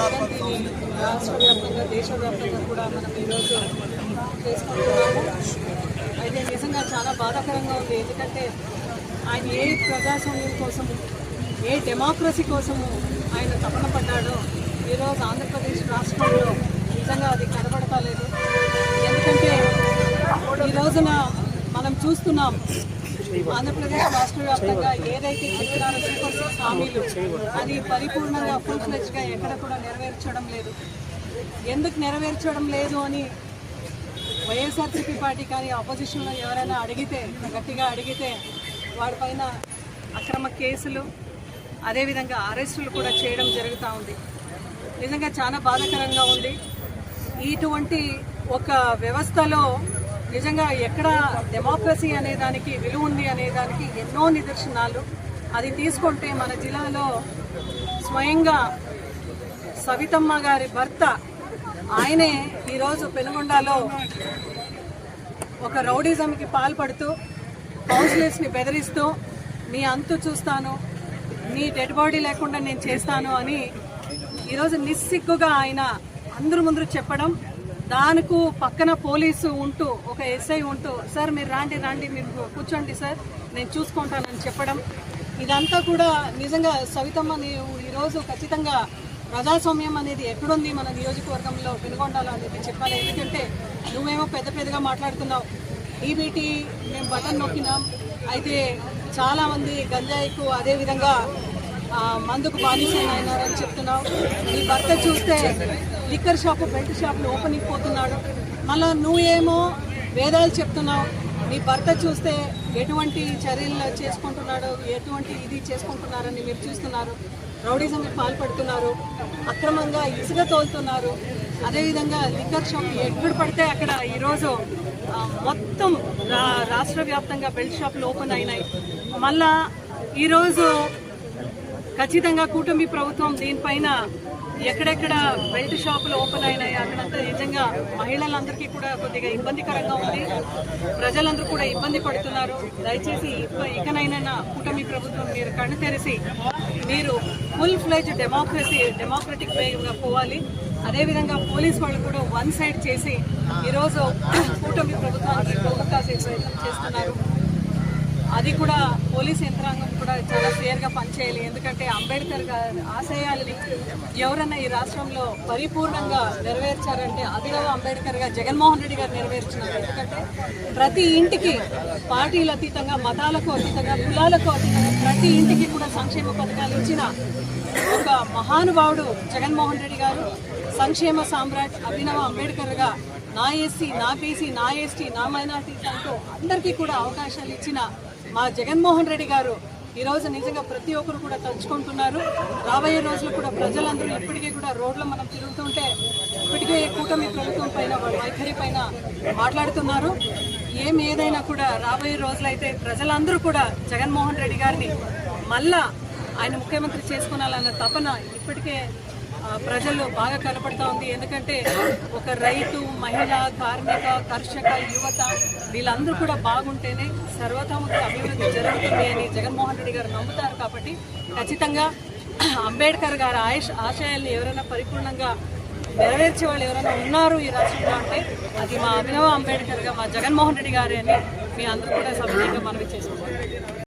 వర్ధంతిని రాష్ట్ర వ్యాప్తంగా దేశవ్యాప్తంగా కూడా మనం ఈరోజు చేసుకుంటున్నాము. అయితే నిజంగా చాలా బాధాకరంగా ఉంది. ఎందుకంటే ఆయన ఏ ప్రజాస్వామ్యం కోసము ఏ డెమోక్రసీ కోసము ఆయన తపన పడ్డాడో ఈరోజు ఆంధ్రప్రదేశ్ రాష్ట్రంలో నిజంగా అది కనబడతలేదు. ఎందుకంటే ఈ రోజున మనం చూస్తున్నాం. ఆంధ్రప్రదేశ్ రాష్ట్ర వ్యాప్తంగా ఏదైతే చెప్పినారో సూపర్ సిక్స్ హామీలు అది పరిపూర్ణంగా ఫుల్ ఫ్లెజ్గా ఎక్కడ కూడా నెరవేర్చడం లేదు. ఎందుకు నెరవేర్చడం లేదు అని వైఎస్ఆర్సీపీ పార్టీ కానీ ఆపోజిషన్లో ఎవరైనా అడిగితే గట్టిగా అడిగితే వాడిపైన అక్రమ కేసులు అదేవిధంగా అరెస్టులు కూడా చేయడం జరుగుతూ ఉంది. నిజంగా చాలా బాధాకరంగా ఉంది. ఇటువంటి ఒక వ్యవస్థలో నిజంగా ఎక్కడ డెమోక్రసీ అనే దానికి విలువ ఉంది అనే దానికి ఎన్నో నిదర్శనాలు. అది తీసుకుంటే మన జిల్లాలో స్వయంగా సవితమ్మ గారి భర్త ఆయనే ఈరోజు పెనుగొండలో ఒక రౌడిజంకి పాల్పడుతూ కౌన్సిలర్స్ని బెదిరిస్తూ నీ అంతు చూస్తాను నీ డెడ్ బాడీ లేకుండా నేను చేస్తాను అని ఈరోజు నిస్సిగ్గుగా ఆయన అందరు ముందు చెప్పడం దానికి పక్కన పోలీసు ఉంటూ ఒక ఎస్ఐ ఉంటూ సార్ మీరు రాండి రాండి మీరు కూర్చోండి సార్ నేను చూసుకుంటానని చెప్పడం. ఇదంతా కూడా నిజంగా సవితమ్మ నీవు ఈరోజు ఖచ్చితంగా ప్రజాస్వామ్యం అనేది ఎక్కడుంది మన నియోజకవర్గంలో పెనుగొండాలో అనేది చెప్పాలి. ఎందుకంటే నువ్వేమో పెద్ద పెద్దగా మాట్లాడుతున్నావు. ఈబీటీ మేము బటన్ నొక్కినాం. అయితే చాలామంది గంజాయికు అదేవిధంగా మందుకు బానిసైనారని చెప్తున్నావు. నీ భర్త చూస్తే లిక్కర్ షాపు బెల్ట్ షాపులు ఓపెన్ అయిపోతున్నాడు మళ్ళా నువ్వేమో వేదాలు చెప్తున్నావు. నీ భర్త చూస్తే ఎటువంటి చర్యలు చేసుకుంటున్నాడు ఎటువంటి ఇది చేసుకుంటున్నారని మీరు చూస్తున్నారు. రౌడీజంకి పాల్పడుతున్నారు. అక్రమంగా ఇసుక తోలుతున్నారు. అదేవిధంగా లిక్కర్ షాప్ ఎక్కడ పడితే అక్కడ ఈరోజు మొత్తం రా రాష్ట్ర వ్యాప్తంగా బెల్ట్ షాపులు ఓపెన్ అయినాయి. మళ్ళా ఈరోజు ఖచ్చితంగా కూటమి ప్రభుత్వం దీనిపైన ఎక్కడెక్కడ బెల్ట్ షాపులు ఓపెన్ అయినాయి అక్కడంతా నిజంగా మహిళలందరికీ కూడా కొద్దిగా ఇబ్బందికరంగా ఉంది. ప్రజలందరూ కూడా ఇబ్బంది పడుతున్నారు. దయచేసి ఇకనైనా కూటమి ప్రభుత్వం మీరు కన్ను తెరిచి మీరు ఫుల్ ఫ్లెజ్ డెమోక్రసీ డెమోక్రటిక్ వేగా పోవాలి. అదేవిధంగా పోలీస్ వాళ్ళు కూడా వన్ సైడ్ చేసి ఈరోజు కూటమి ప్రభుత్వానికి ప్రభుత్వం ప్రయత్నం చేస్తున్నారు. అది కూడా పోలీస్ యంత్రాంగం కూడా చాలా క్లియర్గా పనిచేయాలి. ఎందుకంటే అంబేద్కర్ గారి ఆశయాల్ని ఎవరన్నా ఈ రాష్ట్రంలో పరిపూర్ణంగా నెరవేర్చారంటే అదిగా అంబేద్కర్ గారు జగన్మోహన్ రెడ్డి గారు నెరవేర్చినారు. ఎందుకంటే ప్రతి ఇంటికి పార్టీలు అతీతంగా మతాలకు అతీతంగా కులాలకు అతీతంగా ప్రతి ఇంటికి కూడా సంక్షేమ పథకాలు ఇచ్చిన ఒక మహానుభావుడు జగన్మోహన్ రెడ్డి గారు. సంక్షేమ సామ్రాట్ అభినవ అంబేద్కర్గా నా ఎస్సీ నా బీసీ నా ఎస్టీ నా మైనార్టీస్ అంటూ అందరికీ కూడా అవకాశాలు ఇచ్చిన మా జగన్మోహన్ రెడ్డి గారు ఈరోజు నిజంగా ప్రతి ఒక్కరు కూడా తలుచుకుంటున్నారు. రాబోయే రోజులు కూడా ప్రజలందరూ ఇప్పటికీ కూడా రోడ్లు మనం తిరుగుతుంటే ఇప్పటికే కూటమి ప్రభుత్వం పైన వైఖరి పైన మాట్లాడుతున్నారు. ఏం ఏదైనా కూడా రాబోయే రోజులైతే ప్రజలందరూ కూడా జగన్మోహన్ రెడ్డి గారిని మళ్ళా ఆయన ముఖ్యమంత్రి చేసుకోవాలన్న తపన ఇప్పటికే ప్రజల్లో బాగా కనపడతా ఉంది. ఎందుకంటే ఒక రైతు మహిళ కార్మిక కర్షక యువత వీళ్ళందరూ కూడా బాగుంటేనే సర్వతోముఖ అభివృద్ధి జరుగుతుంది అని జగన్మోహన్ రెడ్డి గారు నమ్ముతారు కాబట్టి ఖచ్చితంగా అంబేద్కర్ గారి ఆయుష్ ఆశయాల్ని ఎవరైనా పరిపూర్ణంగా నెరవేర్చే వాళ్ళు ఎవరైనా ఉన్నారు ఈ రాష్ట్రంలో అంటే అది మా అభినవ అంబేద్కర్గా మా జగన్మోహన్ రెడ్డి గారే అని మీ అందరూ కూడా సభ్యంగా మనవి చేసుకుంటాం